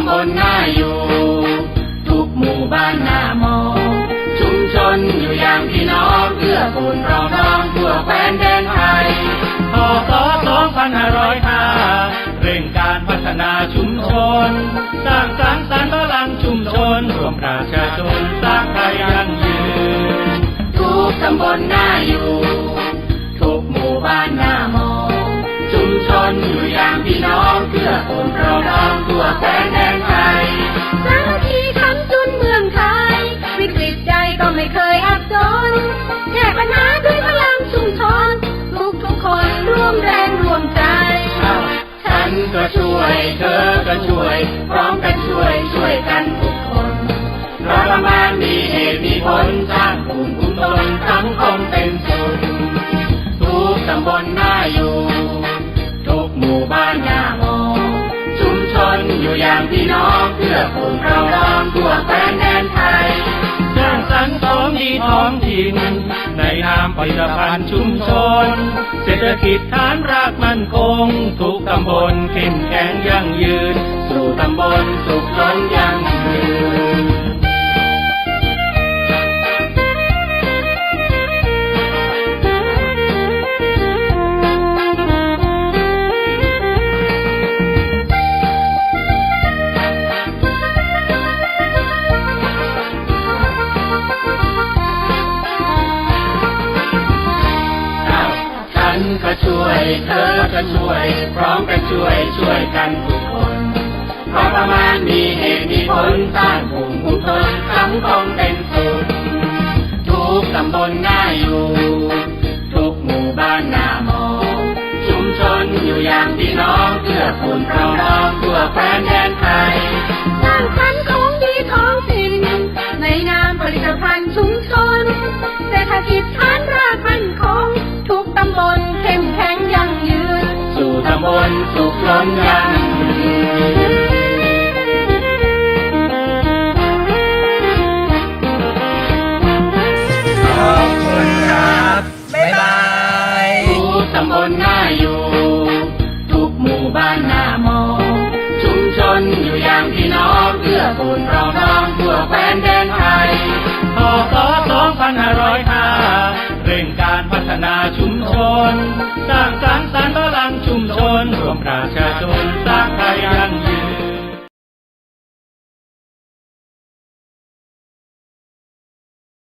ำบลน่าอยู่ ทุกหมู่บ้านน่ามองชุมชนอยู่อย่างพี่น้องเพื่อกูลรองรองทั่วแคว้นแดนไทยพศ2505เร่งการพัฒนาชุมชน สร้างสรรค์สานพลังชุมชนรวมประชาชนสร้างไทยยั่งยืนทุกตำบลน่าอยู่ทุกหมู่บ้านน่ามองชุมชนอยู่อย่างพี่น้องเพื่อกูลรองรองตัวแคว้น ก็ช่วยเธอก็ช่วย พร้อมกันช่วยช่วยกันทุกคนเพราะประมานมีเหตุมีผลสร้างภูมิคุ้มตนสังคมเป็นสุขทุกตำบลน่าอยู่ ทุกหมู่บ้านน่ามองชุมชนอยู่อย่างพี่น้องเพื่อคนเราล้อมทั่วแคว้ องดีท้องถิ่นในนามผลิตภัณฑ์ชุมชน เศรษฐกิจฐานรากมั่นคง ทุกตำบลเข้มแข็งยั่งยืน สู่ตำบลสุขล้นยั่งยืน ก็ช่วย เธอก็ช่วย พร้อมกันช่วยช่วยกันทุกคนเพราะประมาณมีเหตุมีผลสร้างภูมิคุ้มทนสังคมเป็นสุขทุกตำบลน่าอยู่ ทุกหมู่บ้านน่ามองชุมชนอยู่อย่างพี่น้องเพื่อคุณเราน้องทั่วแคว้นแดนไทย ล้นยังขอบคุณครับบ๊ายบายทุกตำบลน่าอยู่ ทุกหมู่บ้านน่ามองชุมชนอยู่อย่างพี่น้องเพื่อคนเราน้องทั่วแคว้นแดนไทยพศ2505เร่งการ ฒนาชุมชน สร้างสรรค์สรรพลังชุมชนรวมประชาชนสร้างไทย